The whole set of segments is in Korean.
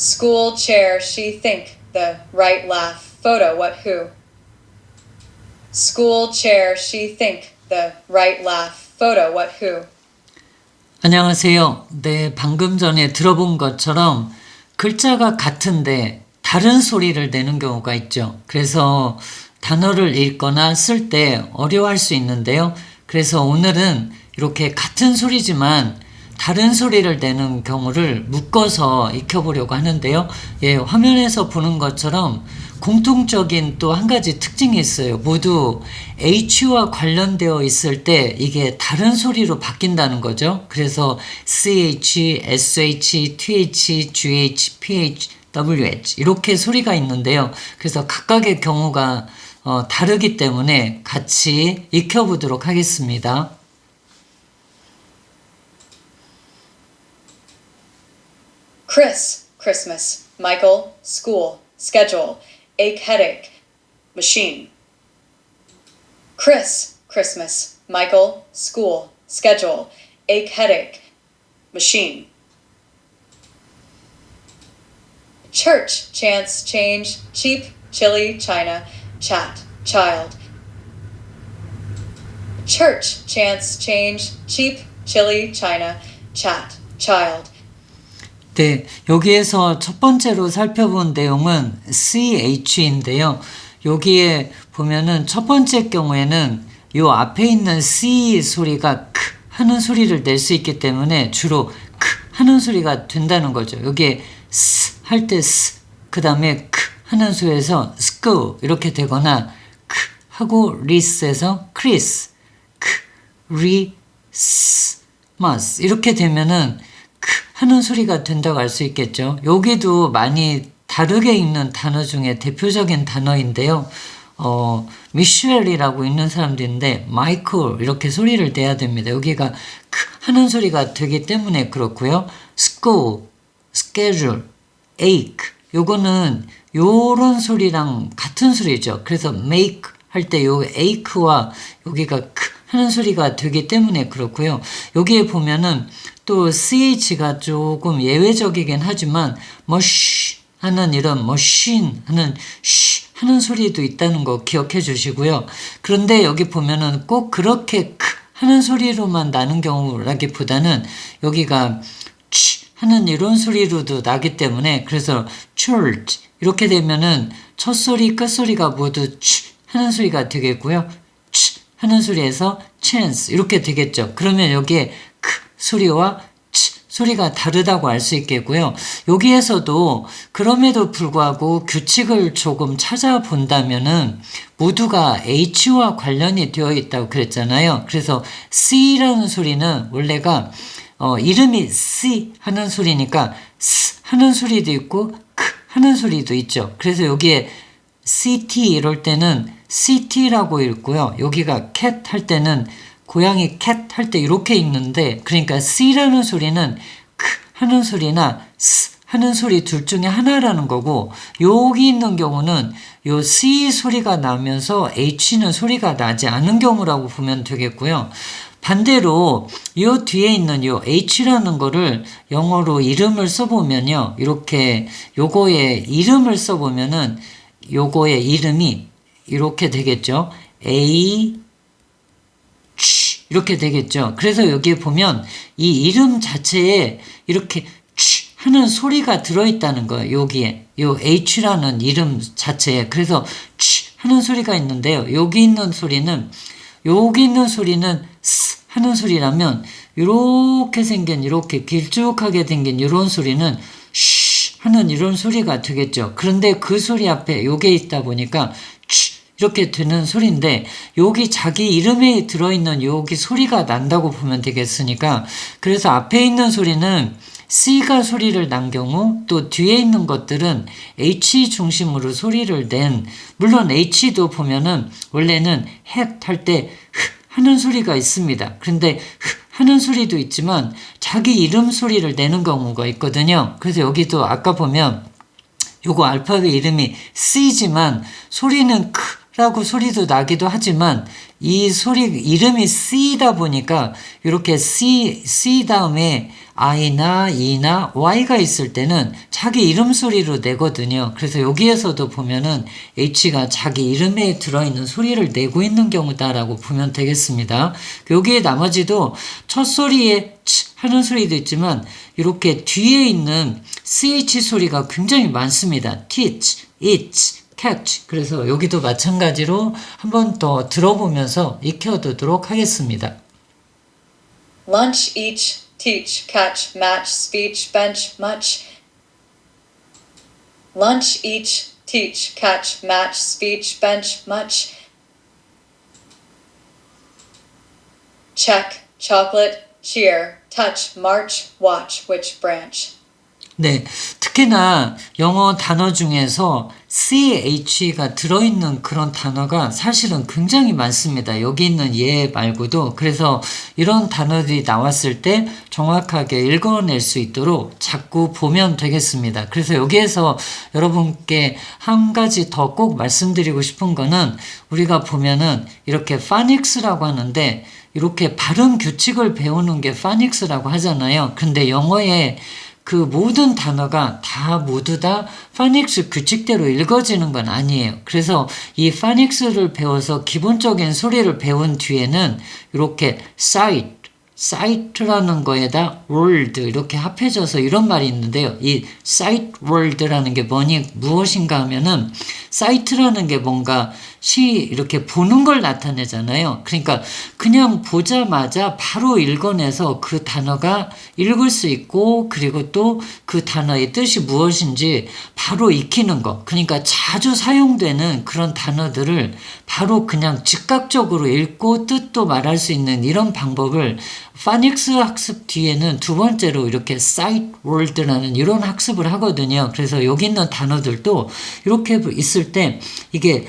School chair, she think. The right laugh. Photo, what who? School chair, she think. The right laugh. Photo, what who? 안녕하세요. 네, 방금 전에 들어본 것처럼 글자가 같은데 다른 소리를 내는 경우가 있죠. 그래서 단어를 읽거나 쓸 때 어려워할 수 있는데요. 그래서 오늘은 이렇게 같은 소리지만 다른 소리를 내는 경우를 묶어서 익혀보려고 하는데요. 예, 화면에서 보는 것처럼 공통적인 또 한 가지 특징이 있어요. 모두 H와 관련되어 있을 때 이게 다른 소리로 바뀐다는 거죠. 그래서 CH, SH, TH, GH, PH, WH 이렇게 소리가 있는데요. 그래서 각각의 경우가 어, 다르기 때문에 같이 익혀보도록 하겠습니다. Chris, Christmas. Michael, school. Schedule. Ache, headache. Machine. Chris, Christmas. Michael, school. Schedule. Ache, headache. Machine. Church, chance, change, cheap, chili, china, chat, child. Church, chance, change, cheap, chili, china, chat, child. 네, 여기에서 첫 번째로 살펴본 내용은 CH인데요. 여기에 보면은 첫 번째 경우에는 요 앞에 있는 C 소리가 크 하는 소리를 낼 수 있기 때문에 주로 크 하는 소리가 된다는 거죠. 여기에 스 할 때 스, 그 다음에 크 하는 소리에서 스쿠 이렇게 되거나 크 하고 리스에서 크리스, 크, 리, 스, 마스 이렇게 되면은 크 하는 소리가 된다고 알 수 있겠죠. 여기도 많이 다르게 읽는 단어 중에 대표적인 단어인데요. 어, 미셸이라고 읽는 사람도 있는데 마이클 이렇게 소리를 내야 됩니다. 여기가 크 하는 소리가 되기 때문에 그렇고요. school, schedule, ache 요거는 요런 소리랑 같은 소리죠. 그래서 make 할 때요 ache와 여기가 크 하는 소리가 되기 때문에 그렇고요. 여기에 보면은 또 ch가 조금 예외적이긴 하지만 머쉬 하는 이런 머신 하는 쉬 하는 소리도 있다는 거 기억해 주시고요. 그런데 여기 보면은 꼭 그렇게 크 하는 소리로만 나는 경우라기보다는 여기가 치 하는 이런 소리로도 나기 때문에 그래서 church 이렇게 되면은 첫 소리 끝 소리가 모두 치 하는 소리가 되겠고요. 치 하는 소리에서 chance 이렇게 되겠죠. 그러면 여기에 크 소리와 치 소리가 다르다고 알 수 있겠고요. 여기에서도 그럼에도 불구하고 규칙을 조금 찾아본다면은 모두가 H와 관련이 되어 있다고 그랬잖아요. 그래서 C라는 소리는 원래가 어, 이름이 C 하는 소리니까 S 하는 소리도 있고 크 하는 소리도 있죠. 그래서 여기에 CT 이럴 때는 CT라고 읽고요. 여기가 cat 할 때는 고양이 cat 할 때 이렇게 읽는데 그러니까 C라는 소리는 크 하는 소리나 S 하는 소리 둘 중에 하나라는 거고 여기 있는 경우는 요 C 소리가 나면서 H는 소리가 나지 않은 경우라고 보면 되겠고요. 반대로 요 뒤에 있는 요 H라는 거를 영어로 이름을 써보면요. 이렇게 요거의 이름을 써보면은 요거의 이름이 이렇게 되겠죠. A, G 이렇게 되겠죠. 그래서 여기에 보면 이 이름 자체에 이렇게 G 하는 소리가 들어있다는 거예요. 여기에 요 H라는 이름 자체에 그래서 G 하는 소리가 있는데요. 여기 있는 소리는 여기 있는 소리는 스 하는 소리라면 이렇게 생긴 이렇게 길쭉하게 생긴 이런 소리는 쉬 하는 이런 소리가 되겠죠. 그런데 그 소리 앞에 요게 있다 보니까 쉬 이렇게 되는 소리인데 여기 자기 이름에 들어있는 여기 소리가 난다고 보면 되겠으니까 그래서 앞에 있는 소리는 C가 소리를 난 경우 또 뒤에 있는 것들은 H 중심으로 소리를 낸 물론 H도 보면은 원래는 hat 할때 하는 소리가 있습니다. 그런데 하는 소리도 있지만 자기 이름 소리를 내는 경우가 있거든요. 그래서 여기도 아까 보면 요거 알파벳 이름이 C지만 소리는 크 라고 소리도 나기도 하지만 이 소리 이름이 C다 보니까 이렇게 C C 다음에 I나 E나 Y가 있을 때는 자기 이름 소리로 내거든요. 그래서 여기에서도 보면은 H가 자기 이름에 들어있는 소리를 내고 있는 경우다라고 보면 되겠습니다. 여기에 나머지도 첫 소리에 치 하는 소리도 있지만 이렇게 뒤에 있는 CH 소리가 굉장히 많습니다. teach, eat, catch. 그래서 여기도 마찬가지로 한 번 더 들어보면서 익혀두도록 하겠습니다. lunch, each, teach, catch, match, speech, bench, much. Lunch, each, teach, catch, match, speech, bench, much. Check, chocolate, cheer, touch, march, watch, which branch. 네, 특히나 영어 단어 중에서 CH가 들어있는 그런 단어가 사실은 굉장히 많습니다. 여기 있는 얘 말고도. 그래서 이런 단어들이 나왔을 때 정확하게 읽어낼 수 있도록 자꾸 보면 되겠습니다. 그래서 여기에서 여러분께 한 가지 더 꼭 말씀드리고 싶은 거는 우리가 보면은 이렇게 파닉스라고 하는데 이렇게 발음 규칙을 배우는 게 파닉스라고 하잖아요. 근데 영어에 그 모든 단어가 다 모두 다 파닉스 규칙대로 읽어지는 건 아니에요. 그래서 이 파닉스를 배워서 기본적인 소리를 배운 뒤에는 이렇게 sight, sight라는 거에다 word 이렇게 합해져서 이런 말이 있는데요. 이 sight word라는 게 뭐니 무엇인가 하면은 sight라는 게 뭔가 시 이렇게 보는 걸 나타내잖아요. 그러니까 그냥 보자마자 바로 읽어내서 그 단어가 읽을 수 있고 그리고 또 그 단어의 뜻이 무엇인지 바로 익히는 거. 그러니까 자주 사용되는 그런 단어들을 바로 그냥 즉각적으로 읽고 뜻도 말할 수 있는 이런 방법을 파닉스 학습 뒤에는 두 번째로 이렇게 사이트 월드라는 이런 학습을 하거든요. 그래서 여기 있는 단어들도 이렇게 있을 때 이게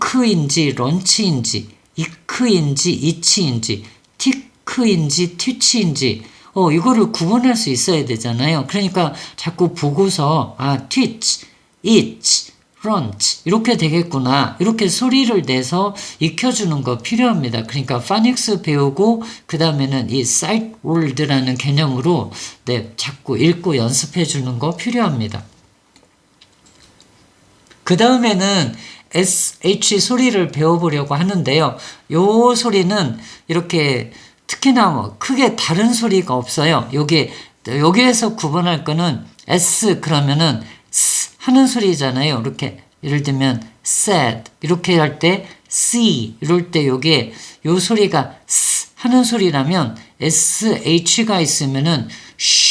렁크인지 런치인지 이크인지 이치인지 티크인지 튀치인지 어 이거를 구분할 수 있어야 되잖아요. 그러니까 자꾸 보고서 아 teach, eat, lunch 이렇게 되겠구나 이렇게 소리를 내서 익혀주는 거 필요합니다. 그러니까 파닉스 배우고 그 다음에는 이 sight word라는 개념으로 네 자꾸 읽고 연습해 주는 거 필요합니다. 그 다음에는 SH 소리를 배워보려고 하는데요. 요 소리는 이렇게 특히나 뭐 크게 다른 소리가 없어요. 여기 여기에서 구분할 거는 S 그러면은 S 하는 소리잖아요. 이렇게 예를 들면 sad 이렇게 할 때 C 이럴 때 요게 요 소리가 S 하는 소리라면 SH가 있으면은 쉬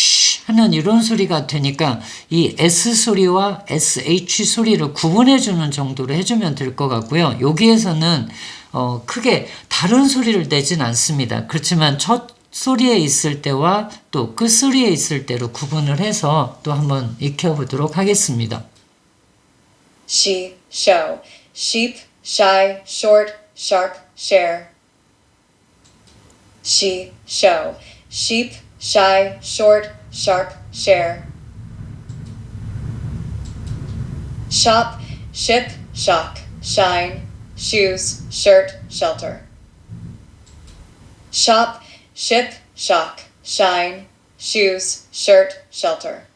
하는 이런 소리가 되니까 이 S 소리와 SH 소리를 구분해 주는 정도로 해주면 될 것 같고요. 여기에서는 어, 크게 다른 소리를 내진 않습니다. 그렇지만 첫 소리에 있을 때와 또 끝 소리에 있을 때로 구분을 해서 또 한번 익혀보도록 하겠습니다. She, show, sheep, shy, short, sharp, share. She, show, sheep, shy, short, sharp, share. Shop, ship, shock, shine, shoes, shirt, shelter. Shop, ship, shock, shine, shoes, shirt, shelter.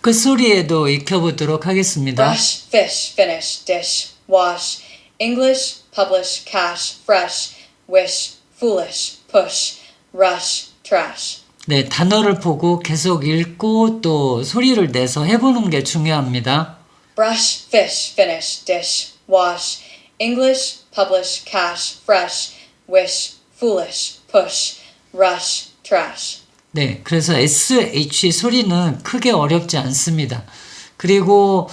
끝 소리에도 익혀보도록 하겠습니다. Brush, fish, finish, dish, wash, English, publish, cash, fresh, wish, foolish, push, rush, trash. 네, 단어를 보고 계속 읽고 또 소리를 내서 해보는 게 중요합니다. Brush, fish, finish, dish, wash, English, publish, cash, fresh, wish, foolish, push, rush, trash. 네, 그래서 SH 소리는 크게 어렵지 않습니다. 그리고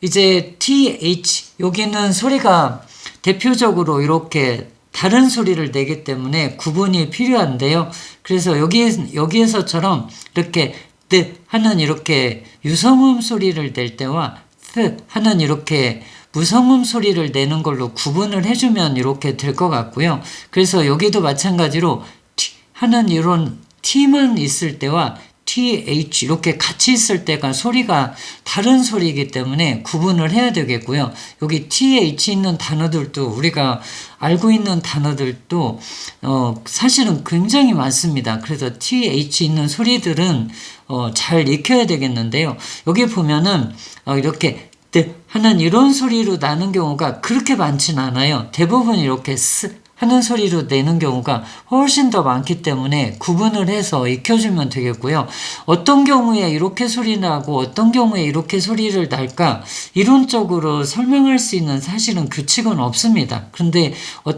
이제 TH, 여기는 소리가 대표적으로 이렇게 다른 소리를 내기 때문에 구분이 필요한데요. 그래서 여기, 여기에서처럼 이렇게 뜨 하는 이렇게 유성음 소리를 낼 때와 트 하는 이렇게 무성음 소리를 내는 걸로 구분을 해주면 이렇게 될 것 같고요. 그래서 여기도 마찬가지로 티 하는 이런 T만 있을 때와 th 이렇게 같이 있을 때가 소리가 다른 소리이기 때문에 구분을 해야 되겠고요. 여기 th 있는 단어들도 우리가 알고 있는 단어들도 어, 사실은 굉장히 많습니다. 그래서 th 있는 소리들은 어, 잘 익혀야 되겠는데요. 여기 보면은 어, 이렇게 뜨 하는 이런 소리로 나는 경우가 그렇게 많진 않아요. 대부분 이렇게 스 하는 소리로 내는 경우가 훨씬 더 많기 때문에 구분을 해서 익혀주면 되겠고요. 어떤 경우에 이렇게 소리 나고 어떤 경우에 이렇게 소리를 날까 이론적으로 설명할 수 있는 사실은 규칙은 없습니다. 그런데 어,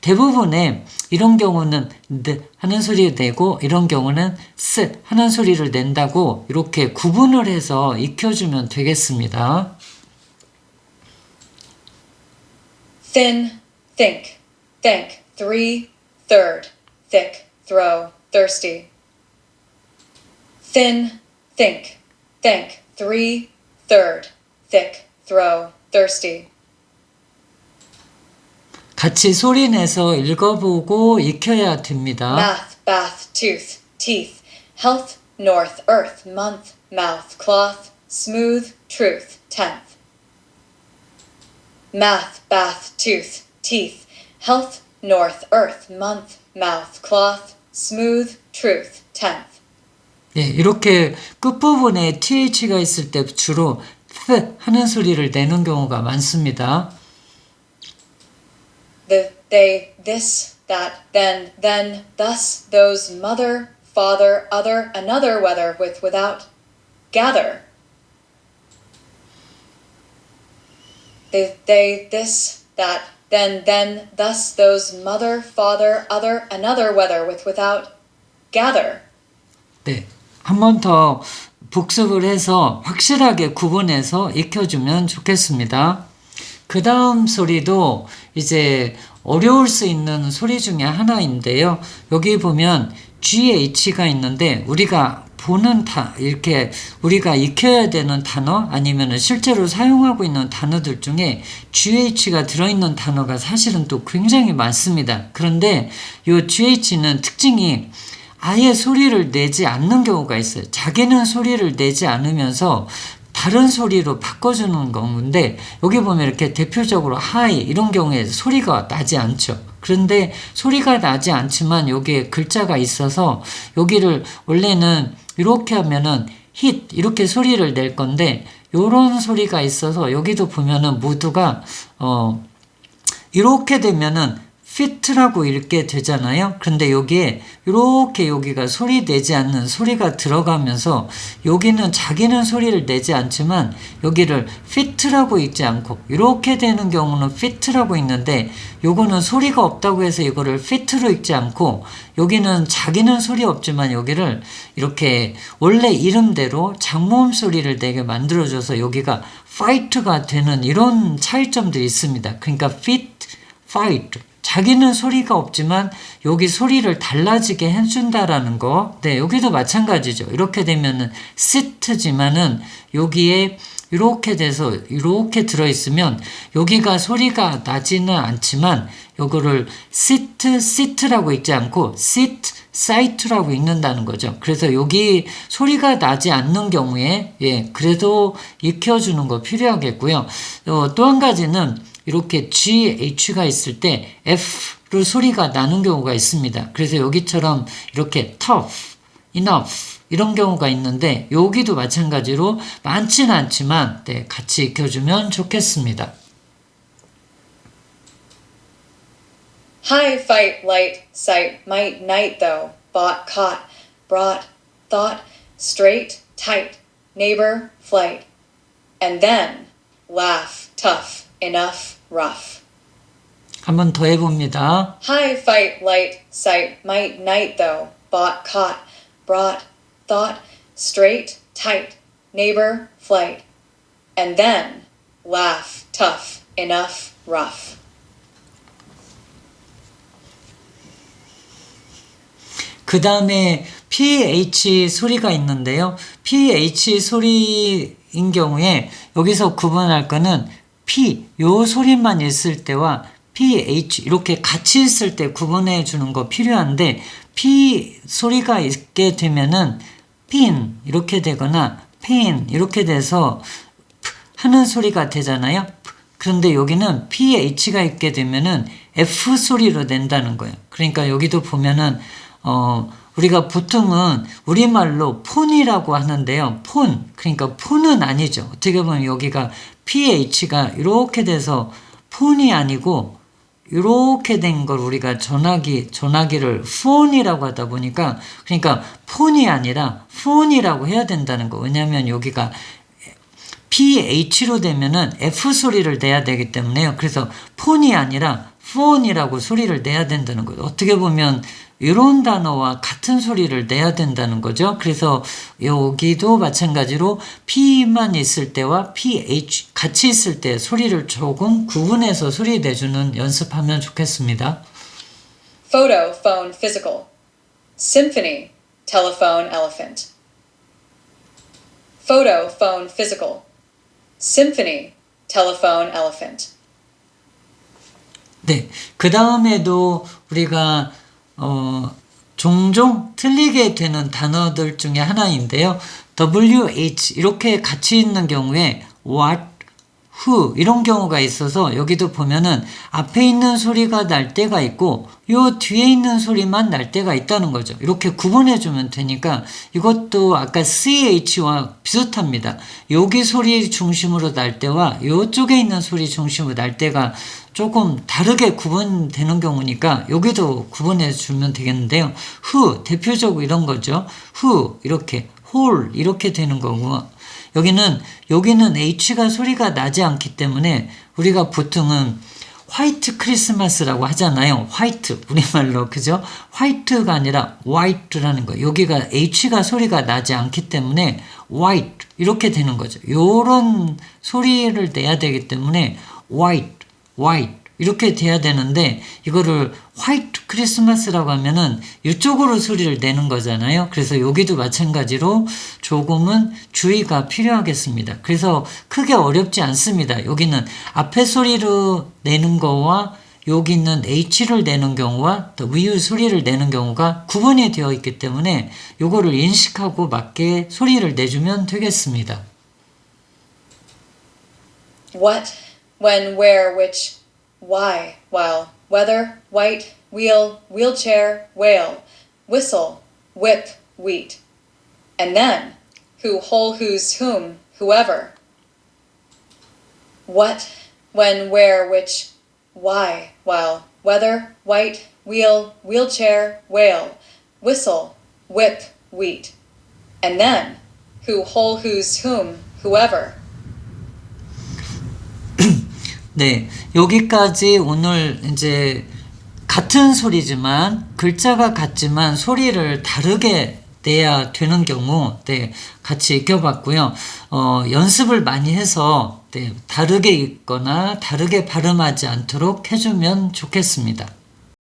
대부분의 이런 경우는 느 하는 소리를 내고 이런 경우는 스 하는 소리를 낸다고 이렇게 구분을 해서 익혀주면 되겠습니다. thin, think, think, three, third, thick, throw, thirsty. Thin, think, think, three, third, thick, throw, thirsty. 같이 소리 내서 읽어보고 익혀야 됩니다. Math, bath, tooth, teeth, health, north, earth, month, mouth, cloth, smooth, truth, tenth. Math, bath, tooth, teeth, health, north, earth, month, mouth, cloth, smooth, truth, tenth. 예, 이렇게 끝부분에 th가 있을 때 주로 th 하는 소리를 내는 경우가 많습니다. The, they, this, that, then, then, thus, those, mother, father, other, another, whether, with, without, gather. They, they, this, that, then, then, thus, those, mother, father, other, another, whether, with, without, gather. 네. 한 번 더 복습을 해서 확실하게 구분해서 익혀주면 좋겠습니다. 그 다음 소리도 이제 어려울 수 있는 소리 중에 하나인데요. 여기 보면 GH가 있는데 우리가 보는 다 이렇게 우리가 익혀야 되는 단어 아니면 실제로 사용하고 있는 단어들 중에 GH가 들어있는 단어가 사실은 또 굉장히 많습니다. 그런데 이 GH는 특징이 아예 소리를 내지 않는 경우가 있어요. 자기는 소리를 내지 않으면서 다른 소리로 바꿔주는 건데 여기 보면 이렇게 대표적으로 하이 이런 경우에 소리가 나지 않죠. 그런데 소리가 나지 않지만 여기에 글자가 있어서 여기를 원래는 이렇게 하면은 힛 이렇게 소리를 낼 건데 요런 소리가 있어서 여기도 보면은 모두가 어 이렇게 되면은 fit라고 읽게 되잖아요. 근데 여기에 이렇게 여기가 소리 내지 않는 소리가 들어가면서 여기는 자기는 소리를 내지 않지만 여기를 fit라고 읽지 않고 이렇게 되는 경우는 fit라고 읽는데 요거는 소리가 없다고 해서 이거를 fit로 읽지 않고 여기는 자기는 소리 없지만 여기를 이렇게 원래 이름대로 장모음 소리를 내게 만들어줘서 여기가 fight가 되는 이런 차이점들이 있습니다. 그러니까 fit, fight 자기는 소리가 없지만 여기 소리를 달라지게 해준다라는 거. 네, 여기도 마찬가지죠. 이렇게 되면은 sit지만은 여기에 이렇게 돼서 이렇게 들어있으면 여기가 소리가 나지는 않지만 요거를 sit, sit라고 읽지 않고 sit, sight라고 읽는다는 거죠. 그래서 여기 소리가 나지 않는 경우에 예, 그래도 익혀주는 거 필요하겠고요. 어, 또한 가지는 이렇게 GH가 있을 때 F로 소리가 나는 경우가 있습니다. 그래서 여기처럼 이렇게 tough, enough 이런 경우가 있는데 여기도 마찬가지로 많지는 않지만 네, 같이 익혀주면 좋겠습니다. High, fight, light, sight, might, night, though, bought, caught, brought, thought, straight, tight, neighbor, flight. And then, laugh, tough, enough, rough. 한번 더 해봅니다. High, fight, light, sight, might, night, though, bought, caught, brought, thought, straight, tight, neighbor, flight. And then, laugh, tough, enough, rough. 그 다음에 PH 소리가 있는데요. PH 소리인 경우에 여기서 구분할 거는 P, 요 소리만 있을 때와 PH 이렇게 같이 있을 때 구분해 주는 거 필요한데 P 소리가 있게 되면은 핀 이렇게 되거나 펜 이렇게 돼서 프 하는 소리가 되잖아요. 프. 그런데 여기는 ph가 있게 되면은 f 소리로 낸다는 거예요. 그러니까 여기도 보면은 어 우리가 보통은 우리말로 폰이라고 하는데요. 폰 그러니까 폰은 아니죠. 어떻게 보면 여기가 ph가 이렇게 돼서 폰이 아니고 이렇게 된 걸 우리가 전화기 전화기를 폰이라고 하다 보니까 그러니까 폰이 아니라 폰이라고 해야 된다는 거. 왜냐하면 여기가 PH로 되면은 F 소리를 내야 되기 때문에요. 그래서 폰이 아니라 폰이라고 소리를 내야 된다는 거예요. 어떻게 보면 이런 단어와 같은 소리를 내야 된다는 거죠. 그래서 여기도 마찬가지로 P만 있을 때와 PH 같이 있을 때 소리를 조금 구분해서 소리 내주는 연습하면 좋겠습니다. photo, phone, physical, symphony, telephone, elephant. Photo, phone, physical, symphony, telephone, elephant. 네. 그 다음에도 우리가, 어, 종종 틀리게 되는 단어들 중에 하나인데요. WH, 이렇게 같이 있는 경우에 what, who, 이런 경우가 있어서 여기도 보면은 앞에 있는 소리가 날 때가 있고, 요 뒤에 있는 소리만 날 때가 있다는 거죠. 이렇게 구분해 주면 되니까 이것도 아까 CH와 비슷합니다. 여기 소리 중심으로 날 때와 요쪽에 있는 소리 중심으로 날 때가 조금 다르게 구분되는 경우니까 여기도 구분해 주면 되겠는데요. who 대표적으로 이런 거죠. who 이렇게 whole 이렇게 되는 거고 여기는 여기는 h가 소리가 나지 않기 때문에 우리가 보통은 화이트 크리스마스라고 하잖아요. 화이트 우리말로 그죠? 화이트가 아니라 white라는 거. 여기가 h가 소리가 나지 않기 때문에 white 이렇게 되는 거죠. 요런 소리를 내야 되기 때문에 white white 이렇게 돼야 되는데 이거를 화이트 크리스마스라고 하면은 이쪽으로 소리를 내는 거잖아요. 그래서 여기도 마찬가지로 조금은 주의가 필요하겠습니다. 그래서 크게 어렵지 않습니다. 여기는 앞에 소리로 내는 거와 여기 있는 H를 내는 경우와 또 위의 소리를 내는 경우가 구분이 되어 있기 때문에 이거를 인식하고 맞게 소리를 내주면 되겠습니다. What, when, where, which, why, while, whether, white, wheel, wheelchair, whale, whistle, whip, wheat. And then, who, whole, whose, whom, whoever. What, when, where, which, why, while, whether, white, wheel, wheelchair, whale, whistle, whip, wheat. And then, who, whole, whose, whom, whoever. 네, 여기까지 오늘 이제 같은 소리지만 글자가 같지만 소리를 다르게 내야 되는 경우 네, 같이 익혀봤고요. 어, 연습을 많이 해서 네, 다르게 읽거나 다르게 발음하지 않도록 해주면 좋겠습니다.